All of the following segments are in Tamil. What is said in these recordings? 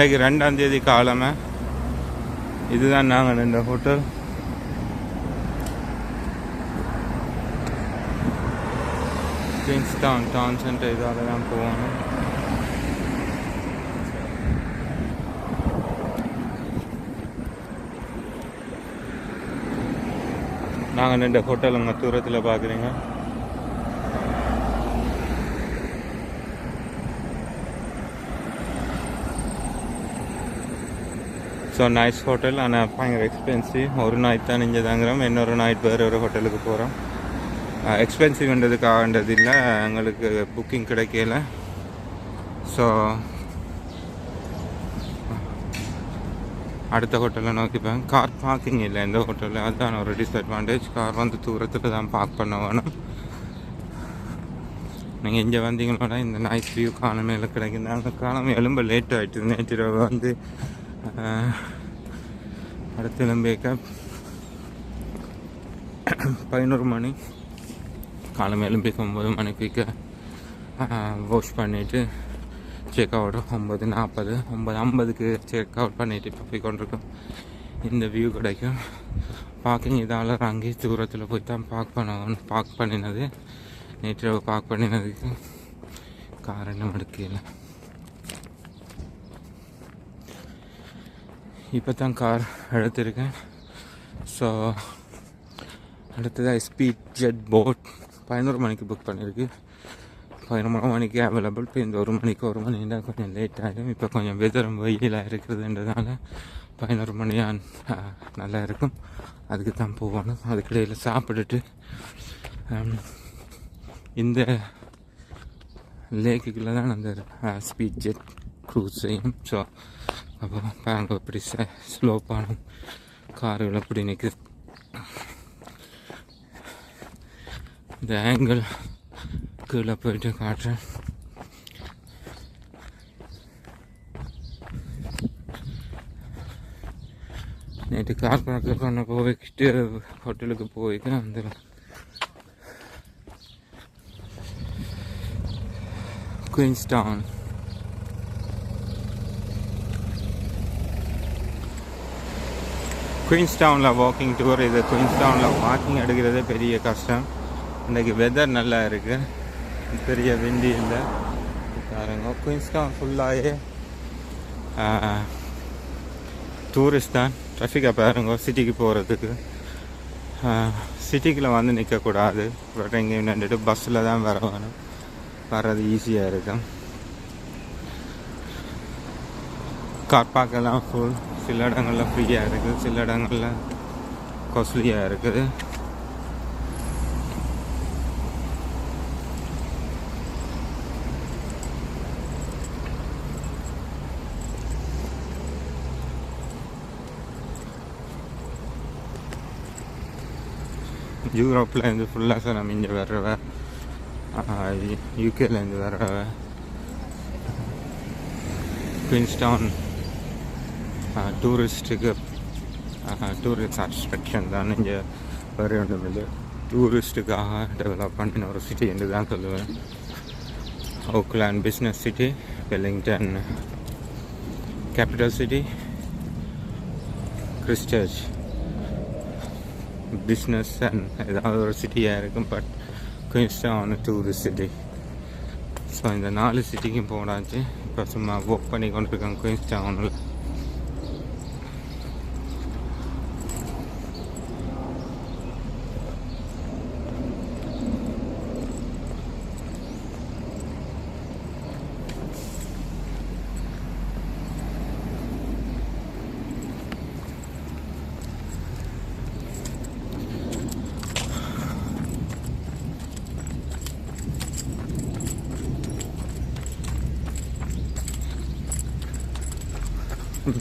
இன்றைக்கு ரெண்டாம் தேதி காலமே. இதுதான் நாங்கள் இந்த ஹோட்டல் கிங்ஸ் டவுன் சென்டர் இதால தான் போகணும். நாங்கள் நின்ற ஹோட்டல் உங்கள் தூரத்தில் பார்க்குறீங்க ஸோ நைஸ் ஹோட்டல் ஆனால் பயங்கர எக்ஸ்பென்சிவ் ஒரு நைட் தான் இங்கே தாங்குறோம். இன்னொரு நைட் வேறு ஒரு ஹோட்டலுக்கு போகிறோம் எக்ஸ்பென்சிவ்ன்றதுக்காகன்றது இல்லை. எங்களுக்கு புக்கிங் கிடைக்கல. ஸோ அடுத்த ஹோட்டலில் நோக்கிப்பேன் கார் பார்க்கிங் இல்லை இந்த ஹோட்டலில் அதுதான் ஒரு டிஸ்அட்வான்டேஜ் கார் வந்து தூரத்தில் தான் பார்க் பண்ண வேணும். நீங்கள் இங்கே வந்தீங்களோட இந்த நைஸ் வியூ காலமையில் கிடைக்குது. அந்த காலம் எலும்ப லேட் ஆகிட்டு நேற்று வந்து அடுத்து எலும்பேக்க பதினோரு மணி. காலம் எலும்பிக்க ஒம்பது மணிக்கு வாஷ் பண்ணிவிட்டு செக் அவுட் ஒம்பது நாற்பது ஒம்பது ஐம்பதுக்கு செக் அவுட் பண்ணிவிட்டு இப்போ போய் கொண்டிருக்கோம். இந்த வியூ கிடைக்கும். பார்க்கிங் இதால் அங்கேயே தூரத்தில் போய் தான் பார்க் பண்ண பார்க் பண்ணினது நேற்று பார்க் பண்ணினதுக்கு காரணம் என்ன? எடுக்கல இப்போ தான் கார் எடுத்திருக்கேன். ஸோ அடுத்ததாக ஸ்பீட் ஜெட் போட் பதினோரு மணிக்கு புக் பண்ணியிருக்கு பதினொரு மணிக்கு அவைலபிள் இப்போ இந்த ஒரு மணிக்கு ஒரு மணி தான் கொஞ்சம் லேட் ஆகிடும் இப்போ கொஞ்சம் வெதரும் வெயிலாக இருக்கிறதுன்றதால பதினோரு மணியாக நல்லா இருக்கும். அதுக்கு தான் போகணும். அதுக்கிடையில் சாப்பிட்டுட்டு இந்த லேக்குக்குள்ளே தான் அந்த ஸ்பீட் ஜெட் க்ரூஸ் செய்யும் ஸோ அப்போ பாருங்க இப்படி ஸ்லோப்பான கார்கள் அப்படி நிற்குது இந்த ஆங்கிள் கீழே போயிட்டு காட்டுறேன். நேற்று கார் பார்க்க பண்ண போய்கிட்டு ஹோட்டலுக்கு போயிட்டு அந்த குயின்ஸ்டவுன் குயின்ஸ்டவுனில் வாக்கிங் டூர் இது குயின்ஸ்டவுனில் வாக்கிங் எடுக்கிறதே பெரிய கஷ்டம். இன்றைக்கி வெதர் நல்லா இருக்குது பெரிய விண்டி இல்லை. பாருங்க குயின்ஸ்டவுன் ஃபுல்லாகவே டூரிஸ்ட் தான். ட்ராஃபிக்காக பாருங்க சிட்டிக்கு போகிறதுக்கு சிட்டிக்குள்ளே வந்து நிற்கக்கூடாது பட் எங்கேயும் நின்றுட்டு பஸ்ஸில் தான் வர வேணும் வர்றது ஈஸியாக இருக்கும். கார் பார்க்கெல்லாம் ஃபுல் சில இடங்களில் ஃப்ரீயாக இருக்குது சில இடங்களில் காஸ்ட்லியாக இருக்குது யூரோப்லேருந்து ஃபுல்லாக சார் நம்ம இங்கே வர்றவ. யூகேலேருந்து வர்றவ. குயின்ஸ்டவுன் டூரிஸ்ட்டுக்கு டூரிஸ்ட் அட்ராக்ஷன் தான் இங்கே வேறு ஒன்றும் இல்லை டூரிஸ்ட்டுக்காக டெவலப் பண்ணின ஒரு சிட்டி என்று தான் சொல்லுவேன். Auckland business city Wellington capital city Christchurch business and ஏதாவது ஒரு சிட்டியாக இருக்கும் but Queenstown tourist city so இந்த நாலு சிட்டிக்கும் போனாச்சு. இப்போ சும்மா ஒர்க் பண்ணி கொண்டு இருக்காங்க குயின்ஸ்டவுனில்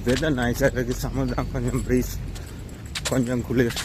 வெதர் நைஸாக இருக்குது சம்மர் தான் கொஞ்சம் ப்ரீஸ் கொஞ்சம் குளிர்.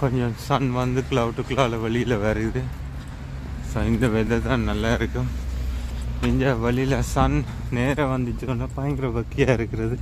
கொஞ்சம் சன் வந்து கிளவுட்டுக்குள்ளால வெளியில் வருது. ஸோ இந்த வெதர் தான் நல்லா இருக்கும். இந்த வழியில் சன் நேராக வந்துச்சுன்னா பயங்கர வக்கியாக இருக்கிறது.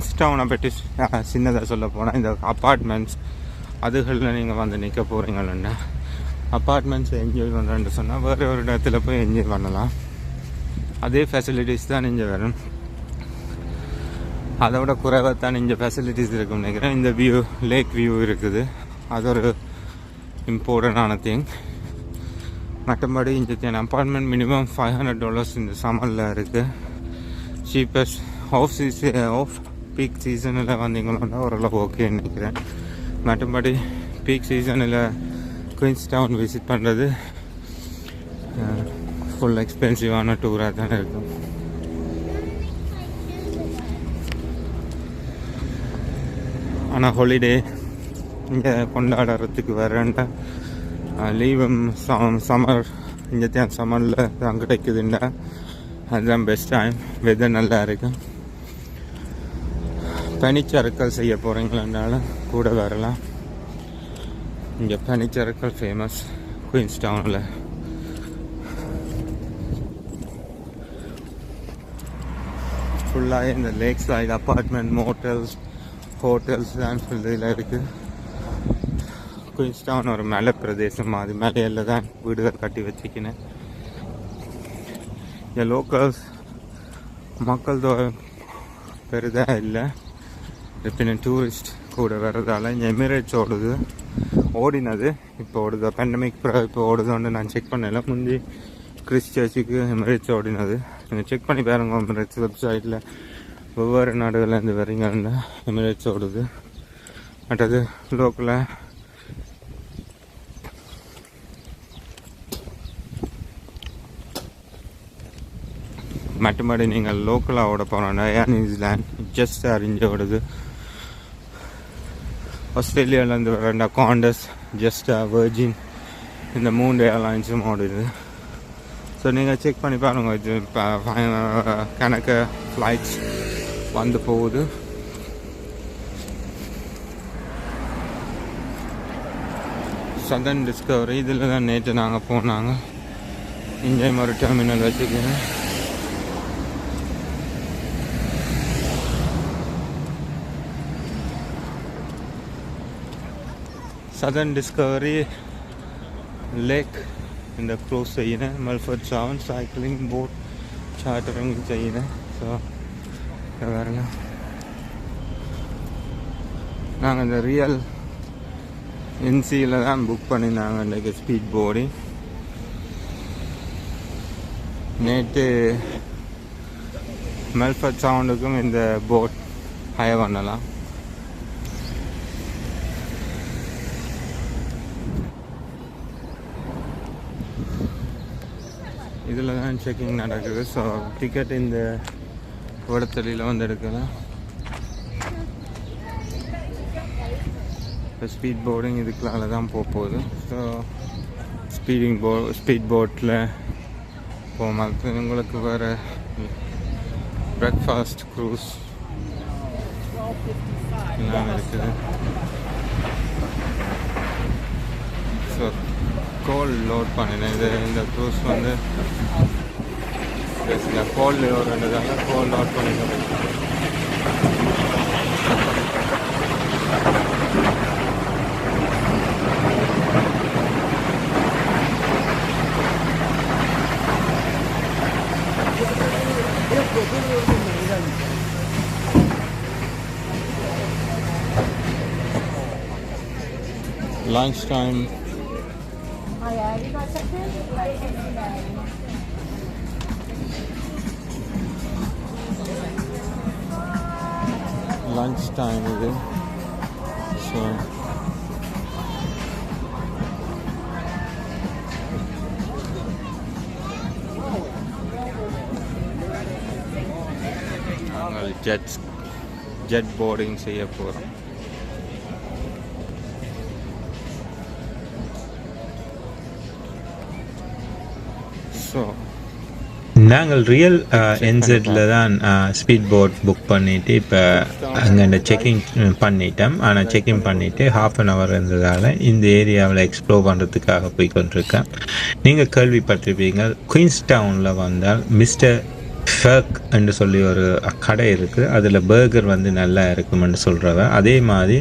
குயின்ஸ் டவுனை பற்றி சின்னதாக சொல்ல போனால் இந்த அப்பார்ட்மெண்ட்ஸ் அதுகளில் நீங்கள் வந்து நிற்க போகிறீங்கன்னா அப்பார்ட்மெண்ட்ஸ் என்ஜாய் பண்ணுறேன்னு சொன்னால் வேறு ஒரு இடத்துல போய் என்ஜாய் பண்ணலாம். அதே ஃபெசிலிட்டிஸ் தான் இங்கே வரும். அதோட குறைவாக தான் இங்கே ஃபெசிலிட்டிஸ் இருக்குன்னு நினைக்கிறேன். இந்த வியூ லேக் வியூ இருக்குது. அது ஒரு இம்பார்ட்டண்டான திங் மற்றபடி இந்த apartment minimum five hundred dollars இந்த சம்மரில் இருக்குது cheapest of season of peak சீசனில் வந்தீங்களோன்னா ஓரளவு ஓகேன்னு நினைக்கிறேன். மற்றபடி பீக் சீசனில் குயின்ஸ் டவுன் விசிட் பண்ணுறது ஃபுல் எக்ஸ்பென்சிவான டூராக தானே இருக்கும். ஆனால் ஹாலிடே இங்கே கொண்டாடுறதுக்கு வரேன்டா. லீவும் சம்மர் இங்கே தான் சம்மரில் தான் கிடைக்குதுண்டா. அதுதான் பெஸ்ட் டைம் வெதர் நல்லா இருக்கும் பனிச்சறுக்கல் செய்ய போகிறீங்களானாலும் கூட வரலாம். இங்கே பனிச்சறுக்கல் ஃபேமஸ் குயின்ஸ் டவுனில் ஃபுல்லாக இந்த lake side apartment motels hotels தான் இதில் இருக்குது குயின்ஸ் டவுன் ஒரு மலை பிரதேசம். அது மலையில் தான் வீடுகள் கட்டி வச்சுக்கினேன் இங்கே லோக்கல்ஸ் மக்கள் தொகை பெரிதாக இல்லை. பின்ன டூரிஸ்ட் கூட வர்றதால இங்கே எமிரேட்ஸ் ஓடுது. ஓடினது. இப்போ ஓடுது. பெண்டமிக் இப்போ ஓடுதுன்னு நான் செக் பண்ணல. முந்தி கிறிஸ் சர்ச்சுக்கு எமிரேட்ஸ் ஓடினது. நீங்கள் செக் பண்ணி பாருங்க. எமிரேட்ஸ் வெப்சைட்டில் ஒவ்வொரு நாடுகள்லேருந்து வரீங்கன்னா எமிரேட்ஸ் ஓடுது. மற்றது லோக்கலாக மற்றபடி நீங்கள் லோக்கலாக ஓட போகிறோன்னா ஏர் நியூசிலாண்ட் ஜஸ்ட் அறிஞ்சு ஓடுது. ஆஸ்திரேலியாவிலேருந்து வர காண்டஸ் ஜஸ்டா வெர்ஜின் இந்த மூணு ஏர்லைன்ஸும் ஓடுது. ஸோ நீங்கள் செக் பண்ணி பாருங்கள் இது கணக்கு ஃப்ளைட்ஸ் வந்து போகுது. சதன் டிஸ்கவரி இதில் தான் நேற்று நாங்கள் போனாங்க. இங்கே ஒரு டெர்மினல் வச்சுக்கிறேன். സദൺ ഡിസ്കവറി ലേക്ക് இந்த cruise செய்யினேன் Milford sound cycling boat chartering செய்யினேன் so வேறுங்க நாங்கள் இந்த ரியல் என்சியில் தான் புக் பண்ணியிருந்தாங்க இன்றைக்கு ஸ்பீட் போர்டு நேற்று மெல்ஃபர்ட் சவுண்டுக்கும் இந்த போட் ஹயர் பண்ணலாம் இதில் தான் செக்கிங் நடக்குது. ஸோ டிக்கெட் இந்த ஓடத்தடியில் வந்து எடுக்கலாம் இப்போ ஸ்பீட் போர்டிங் இதுக்குள்ளால தான் போக போகுது. ஸோ ஸ்பீடிங் போ ஸ்பீட் போட்டில் போகும் உங்களுக்கு வேறு பிரேக்ஃபாஸ்ட் க்ரூஸ் எல்லாம் இருக்குது ஸோ கோல் லோட் பண்ணினேன் இது இந்த க்ரூஸ் வந்து இந்த கோல் ரெண்டுதாங்க கோல் லோட் பண்ணிக்கிறேன் lunchtime Oh yeah, you got something? Lunch time இது ஸோ நாங்கள் ஜெட் ஜெட் போர்டிங் செய்ய போகிறோம் ஸோ நாங்கள் ரியல் என்செட்டில் தான் ஸ்பீட் போட் புக் பண்ணிவிட்டு இப்போ அங்கே செக்கிங் பண்ணிட்டோம். ஆனால் செக்கிங் பண்ணிவிட்டு ஹாஃப் அன் ஹவர் இருந்ததால் இந்த ஏரியாவில் எக்ஸ்ப்ளோர் பண்ணுறதுக்காக போய் கொண்டிருக்கேன். நீங்கள் கேள்விப்பட்டிருப்பீங்க குயின்ஸ் டவுனில் வந்தால் மிஸ்டர் ஃபர்க் என்று சொல்லி ஒரு கடை இருக்குது அதில் பர்கர் வந்து நல்லா இருக்குமென்னு சொல்கிறவ அதே மாதிரி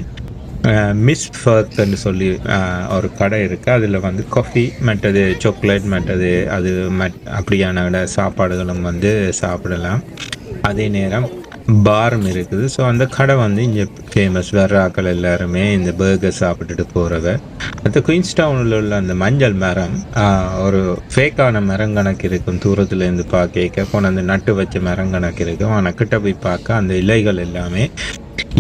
மிஸ் ஃபர்த்னு சொல்லி ஒரு கடை இருக்குது அதில் வந்து காஃபி மற்றது சாக்லேட் மற்றது அது மட் அப்படியான சாப்பாடுகளும் வந்து சாப்பிடலாம். அதே நேரம் பாரும் இருக்குது. ஸோ அந்த கடை வந்து இங்கே ஃபேமஸ் வர்றாக்கள் எல்லாருமே இந்த பர்கர் சாப்பிட்டுட்டு போகிறவ அடுத்து குயின்ஸ் டவுனில் உள்ள அந்த மஞ்சள் மரம் ஒரு ஃபேக்கான மரம் கணக்கு இருக்கும். தூரத்துலேருந்து இருந்து பார்க்க கொண்டு அந்த நட்டு வச்ச மரம் கணக்கு இருக்கும். ஆனால் கிட்ட போய் பார்க்க அந்த இலைகள் எல்லாமே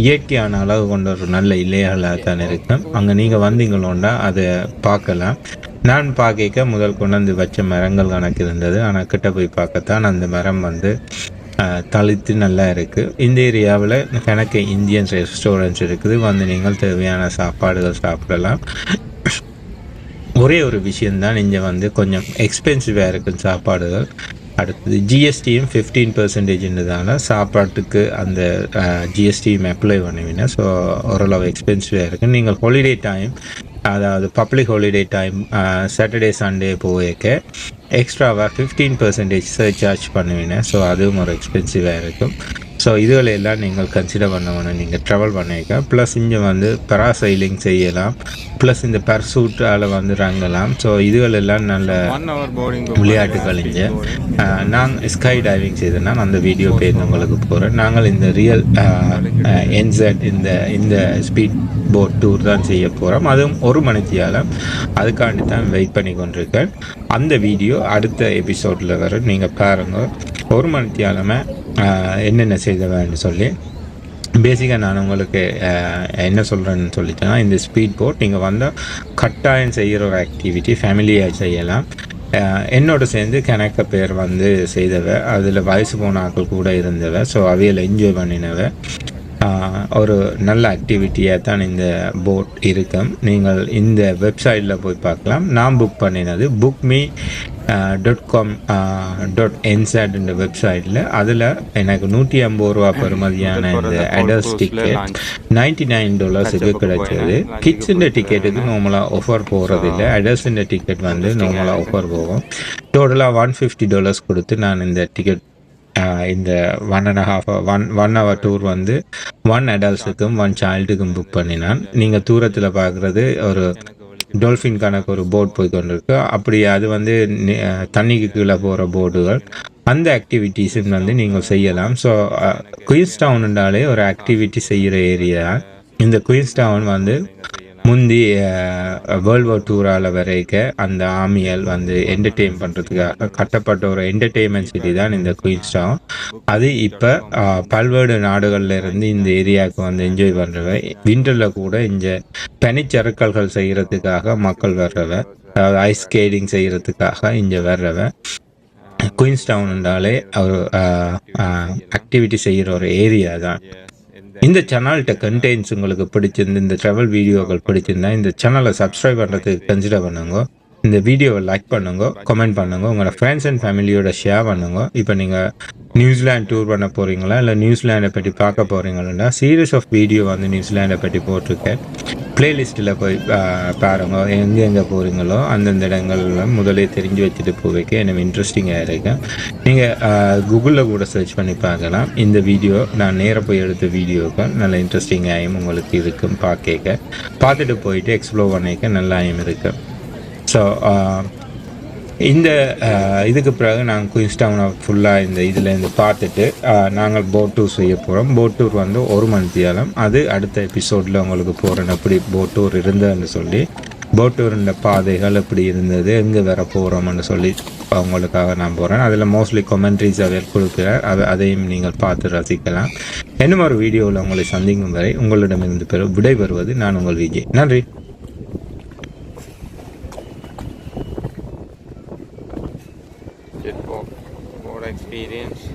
இயற்கையான அளவு கொண்ட ஒரு நல்ல இலைகளாக தான் இருக்கும். அங்கே நீங்கள் வந்தீங்களோண்டா அதை பார்க்கலாம். நான் பார்க்க முதல் கொண்டு வந்து வச்ச மரங்கள் கணக்கு இருந்தது. ஆனால் கிட்ட போய் பார்க்கத்தான் அந்த மரம் வந்து தளித்து நல்லா இருக்குது இந்த ஏரியாவில் கணக்கு இந்தியன் ரெஸ்டாரண்ட்ஸ் இருக்குது. வந்து நீங்கள் தேவையான சாப்பாடுகள் சாப்பிடலாம். ஒரே ஒரு விஷயந்தான் இங்கே வந்து கொஞ்சம் எக்ஸ்பென்சிவாக இருக்குது சாப்பாடுகள். அடுத்தது ஜிஎஸ்டியும் ஃபிஃப்டீன் பர்சன்டேஜ்ன்றதால சாப்பாட்டுக்கு அந்த ஜிஎஸ்டியும் அப்ளை பண்ணுவீங்க ஸோ ஓரளவு எக்ஸ்பென்சிவாக இருக்குது நீங்கள் ஹாலிடே டைம் அதாவது public holiday time Saturday Sunday போயிருக்க எக்ஸ்ட்ராவாக ஃபிஃப்டீன் பர்சன்டேஜ் சார்ஜ் பண்ணுவீங்க ஸோ அதுவும் ஒரு எக்ஸ்பென்சிவாக இருக்கும். ஸோ இதுகளை எல்லாம் நீங்கள் கன்சிடர் பண்ணணும். நீங்கள் ட்ராவல் பண்ணிக்க. ப்ளஸ் இங்கே வந்து பராசைலிங் செய்யலாம். ப்ளஸ் இந்த பர்சூட்டால் வந்து ரங்கலாம். ஸோ இதுகள் எல்லாம் நல்ல விளையாட்டுகள் இங்கே. நாங்கள் ஸ்கை டைவிங் செய்தனா அந்த வீடியோ பேர் உங்களுக்கு போகிறேன் நாங்கள் இந்த ரியல் என்செட் இந்த இந்த ஸ்பீட் போட் டூர் தான் செய்ய போகிறோம் அதுவும் ஒரு மணித்தியாலம் அதுக்காண்டி தான் வெயிட் பண்ணி கொண்டிருக்கேன். அந்த வீடியோ அடுத்த எபிசோடில் வரும். நீங்கள் பாருங்கள் ஒரு மணித்தியாலமாக என்னென்ன செய்தவன்னு சொல்லி. பேசிக்காக நான் உங்களுக்கு என்ன சொல்கிறேன்னு சொல்லிட்டேன்னா இந்த ஸ்பீட் போட் நீங்கள் வந்தால் கட்டாயம் செய்கிற ஒரு ஆக்டிவிட்டி ஃபேமிலியாக செய்யலாம். என்னோட சேர்ந்து கணக்க பேர் வந்து செய்தவ அதில் வயசு போன ஆட்கள் கூட இருந்தவ ஸோ அவையில் என்ஜாய் பண்ணினவ ஒரு நல்ல ஆக்டிவிட்டியாக தான் இந்த போட் இருக்கும். நீங்கள் இந்த வெப்சைட்டில் போய் பார்க்கலாம். நான் புக் பண்ணினது book me dot com dot NZ இந்த வெப்சைட்டில் அதில் எனக்கு நூற்றி ஐம்பது ரூபா பெறுமதியான இந்த அடல்ஸ் டிக்கெட் நைன்டி நைன் டாலர்ஸுக்கு கிடைச்சது. கிட்ஸுன்ற டிக்கெட்டுக்கு நார்மலாக ஆஃபர் போகிறதில்ல அடல்ஸுன்ற டிக்கெட் வந்து நார்மலாக ஆஃபர் போகும். டோட்டலாக ஒன் ஃபிஃப்டி டாலர்ஸ் கொடுத்து நான் இந்த டிக்கெட் இந்த one and half one one hour tour வந்து ஒன் அடல்ட்ஸுக்கும் ஒன் சைல்டுக்கும் புக் பண்ணினான். நீங்கள் தூரத்தில் பார்க்குறது ஒரு டொல்ஃபின் கணக்கு ஒரு போட் போய் கொண்டிருக்கு. அப்படி அது வந்து தண்ணிக்கு கீழே போகிற போட்டுகள் அந்த ஆக்டிவிட்டீஸும் வந்து நீங்கள் செய்யலாம். ஸோ குயின்ஸ் டவுன்ன்றாலே ஒரு ஆக்டிவிட்டி செய்கிற ஏரியா இந்த குயின்ஸ் டவுன் வந்து முந்தி வேர்ல்ட் வார் டூரால் வரைக்க அந்த ஆமியால் வந்து என்டர்டெயின் பண்ணுறதுக்காக கட்டப்பட்ட ஒரு என்டர்டெயின்மெண்ட் சிட்டி தான் இந்த குயின்ஸ் டவுன் அது இப்போ பல்வேறு நாடுகள்ல இருந்து இந்த ஏரியாவுக்கு வந்து என்ஜாய் பண்ணுறவ விண்டரில் கூட இந்த பனிச்சறுக்கல்கள் செய்கிறதுக்காக மக்கள் வர்றவ. அதாவது ஐஸ் ஸ்கேட்டிங் செய்கிறதுக்காக இங்கே வர்றவ. குயின்ஸ் டவுன்ன்றாலே ஒரு ஆக்டிவிட்டி செய்கிற ஒரு ஏரியா தான். இந்த சேனல்கிட்ட கண்டென்ட்ஸ் உங்களுக்கு பிடிச்சிருந்து இந்த ட்ராவல் வீடியோக்கள் பிடிச்சிருந்தா இந்த சேனலை சப்ஸ்கிரைப் பண்ணுறதுக்கு கன்சிடர் பண்ணுங்க. இந்த வீடியோவை லைக் பண்ணுங்க கமெண்ட் பண்ணுங்க உங்களோட ஃப்ரெண்ட்ஸ் அண்ட் ஃபேமிலியோட ஷேர் பண்ணுங்க. இப்போ நீங்கள் நியூசிலாண்ட் டூர் பண்ண போகிறீங்களா இல்லை நியூசிலாண்டை பற்றி பார்க்க போகிறீங்களா சீரியஸ் ஆஃப் வீடியோ வந்து நியூசிலாண்டை பற்றி போட்டிருக்கேன். பிளேலிஸ்ட்டில் போய் ஆஹ், பாருங்க எங்கே எங்கே போகிறீங்களோ அந்தந்த இடங்கள்ல முதலே தெரிஞ்சு வச்சுட்டு போவைக்கு எனக்கு இன்ட்ரெஸ்டிங்காக இருக்கும் நீங்கள் கூகுளில் கூட சர்ச் பண்ணி பார்க்கலாம். இந்த வீடியோ நான் நேராக போய் எடுத்த வீடியோக்கள் நல்ல இன்ட்ரெஸ்டிங்காகவும் உங்களுக்கு இருக்கும் பார்க்க. பார்த்துட்டு போயிட்டு எக்ஸ்ப்ளோர் பண்ணிக்க நல்லாயும் இருக்கும் ஸோ இந்த இதுக்கு பிறகு நாங்கள் குயின்ஸ்டவுனை ஃபுல்லாக இந்த இதில் இருந்து பார்த்துட்டு நாங்கள் போட் டூர் செய்ய போகிறோம் போட் டூர் வந்து ஒரு மணித்தியாலம் அது அடுத்த எபிசோடில் உங்களுக்கு போகிறேன் எப்படி போட் டூர் இருந்ததுன்னு சொல்லி போட் டூரின் பாதைகள் எப்படி இருந்தது எங்கே வர போகிறோம்னு சொல்லி அவங்களுக்காக நான் போகிறேன் அதில் மோஸ்ட்லி கொமெண்ட்ரிஸ் அவர் கொடுக்குறேன் அதை அதையும் நீங்கள் பார்த்து ரசிக்கலாம். இன்னும் ஒரு வீடியோவில் உங்களை சந்திக்கும் வரை உங்களிடமிருந்து பெற விடைபெறுவது நான் உங்கள் விஜய். நன்றி. Experience.